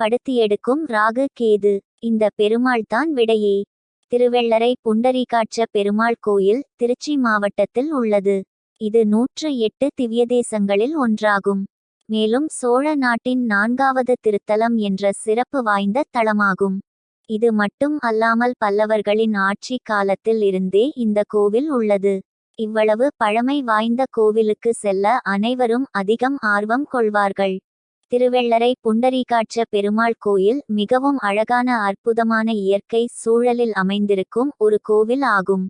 படுத்தியெடுக்கும் ராகு கேது. இந்த பெருமாள் தான் விடையே. திருவெள்ளரை புண்டரிகாட்ச பெருமாள் கோயில் திருச்சி மாவட்டத்தில் உள்ளது. இது நூற்று எட்டு திவ்யதேசங்களில் ஒன்றாகும். மேலும் சோழ நாட்டின் நான்காவது திருத்தலம் என்ற சிறப்பு வாய்ந்த தலமாகும். இது மட்டும் அல்லாமல் பல்லவர்களின் ஆட்சி காலத்தில் இருந்தே இந்த கோவில் உள்ளது. இவ்வளவு பழமை வாய்ந்த கோவிலுக்கு செல்ல அனைவரும் அதிகம் ஆர்வம் கொள்வார்கள். திருவெள்ளரை புண்டரீகாட்ச பெருமாள் கோயில் மிகவும் அழகான அற்புதமான இயற்கை சூழலில் அமைந்திருக்கும் ஒரு கோவில் ஆகும்.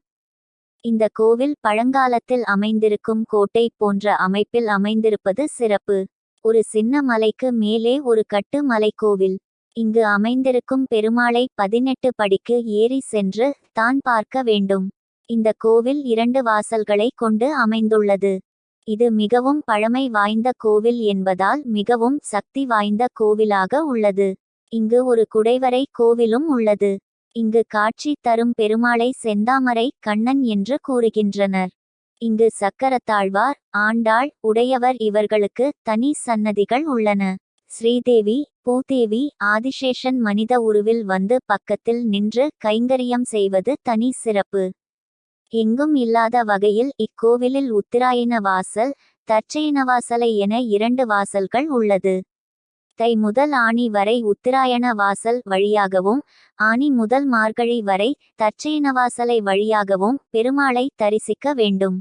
இந்த கோவில் பழங்காலத்தில் அமைந்திருக்கும் கோட்டை போன்ற அமைப்பில் அமைந்திருப்பது சிறப்பு. ஒரு சின்ன மலைக்கு மேலே ஒரு கட்டு மலைக்கோவில். இங்கு அமைந்திருக்கும் பெருமாளை பதினெட்டு படிக்கு ஏறி சென்று தான் பார்க்க வேண்டும். இந்த கோவில் இரண்டு வாசல்களை கொண்டு அமைந்துள்ளது. இது மிகவும் பழமை வாய்ந்த கோவில் என்பதால் மிகவும் சக்தி வாய்ந்த கோவிலாக உள்ளது. இங்கு ஒரு குடைவரை கோவிலும் உள்ளது. இங்கு காட்சி தரும் பெருமாளை செந்தாமரை கண்ணன் என்று கூறுகின்றனர். இங்கு சக்கரத்தாழ்வார் ஆண்டாள் உடையவர் இவர்களுக்கு தனி சன்னதிகள் உள்ளன. ஸ்ரீதேவி பூதேவி ஆதிசேஷன் மனித உருவில் வந்து பக்கத்தில் நின்று கைங்கரியம் செய்வது தனி சிறப்பு. எங்கும் இல்லாத வகையில் இக்கோவிலில் உத்திராயண வாசல் தற்சயன வாசலை என இரண்டு வாசல்கள் உள்ளது. தை முதல் ஆணி வரை உத்திராயண வாசல் வழியாகவும் ஆணி முதல் மார்கழி வரை தற்சயன வாசலை வழியாகவும் பெருமாளை தரிசிக்க வேண்டும்.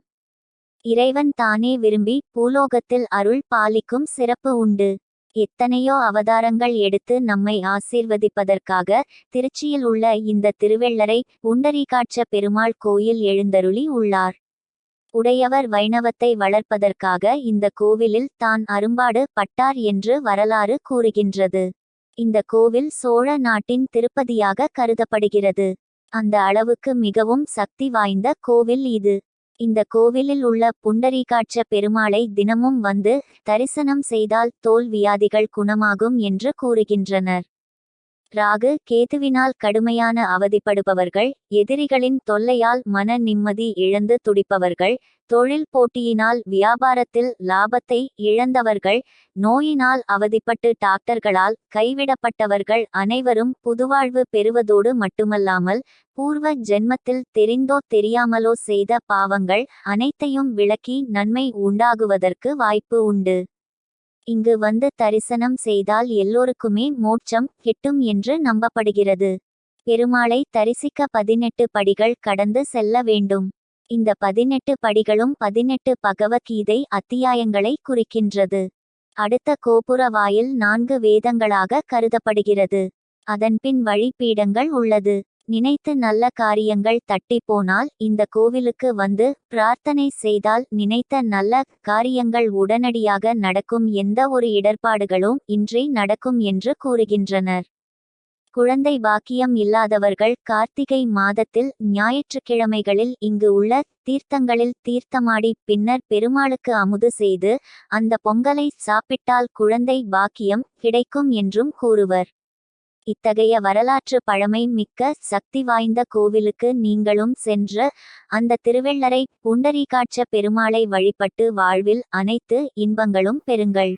இறைவன் தானே விரும்பி பூலோகத்தில் அருள் பாலிக்கும் சிறப்பு உண்டு. எத்தனையோ அவதாரங்கள் எடுத்து நம்மை ஆசீர்வதிப்பதற்காக திருச்சியில் உள்ள இந்த திருவெள்ளரை புண்டரீகாட்ச பெருமாள் கோயில் எழுந்தருளி உள்ளார். உடையவர் வைணவத்தை வளர்ப்பதற்காக இந்த கோவிலில் தான் அரும்பாடு பட்டார் என்று வரலாறு கூறுகின்றது. இந்த கோவில் சோழ நாட்டின் திருப்பதியாக கருதப்படுகிறது. அந்த அளவுக்கு மிகவும் சக்தி வாய்ந்த கோவில் இது. இந்த கோவிலில் உள்ள புண்டரீகாட்ச பெருமாளை தினமும் வந்து தரிசனம் செய்தால் தோல் வியாதிகள் குணமாகும் என்று கூறுகின்றனர். ராகு கேதுவினால் கடுமையான அவதிப்படுபவர்கள் எதிரிகளின் தொல்லையால் மன நிம்மதி இழந்து துடிப்பவர்கள் தொழில் போட்டியினால் வியாபாரத்தில் லாபத்தை இழந்தவர்கள் நோயினால் அவதிப்பட்டு டாக்டர்களால் கைவிடப்பட்டவர்கள் அனைவரும் புதுவாழ்வு பெறுவதோடு மட்டுமல்லாமல் பூர்வ ஜென்மத்தில் தெரிந்தோ தெரியாமலோ செய்த பாவங்கள் அனைத்தையும் விளக்கி நன்மை உண்டாகுவதற்கு வாய்ப்பு உண்டு. இங்கு வந்து தரிசனம் செய்தால் எல்லோருக்குமே மோட்சம் கிட்டும் என்று நம்பப்படுகிறது. பெருமாளை தரிசிக்க பதினெட்டு படிகள் கடந்து செல்ல வேண்டும். இந்த பதினெட்டு படிகளும் பதினெட்டு பகவத்கீதை அத்தியாயங்களை குறிக்கின்றது. அடுத்த கோபுர வாயில் நான்கு வேதங்களாக கருதப்படுகிறது. அதன்பின் வழிபீடங்கள் உள்ளது. நினைத்து நல்ல காரியங்கள் தட்டி போனால் இந்த கோவிலுக்கு வந்து பிரார்த்தனை செய்தால் நினைத்த நல்ல காரியங்கள் உடனடியாக நடக்கும் எந்த ஒரு இடர்பாடுகளும் இன்றி நடக்கும் என்று கூறுகின்றனர். குழந்தை பாக்கியம் இல்லாதவர்கள் கார்த்திகை மாதத்தில் ஞாயிற்றுக்கிழமைகளில் இங்கு உள்ள தீர்த்தங்களில் தீர்த்தமாடி பின்னர் பெருமாளுக்கு அமுது செய்து அந்த பொங்கலை சாப்பிட்டால் குழந்தை பாக்கியம் கிடைக்கும் என்றும் கூறுவர். இத்தகைய வரலாற்று பழமை மிக்க சக்தி வாய்ந்த கோவிலுக்கு நீங்களும் சென்று அந்த திருவெள்ளரை புண்டரீகாட்ச பெருமாளை வழிபட்டு வாழ்வில் அனைத்து இன்பங்களும் பெறுங்கள்.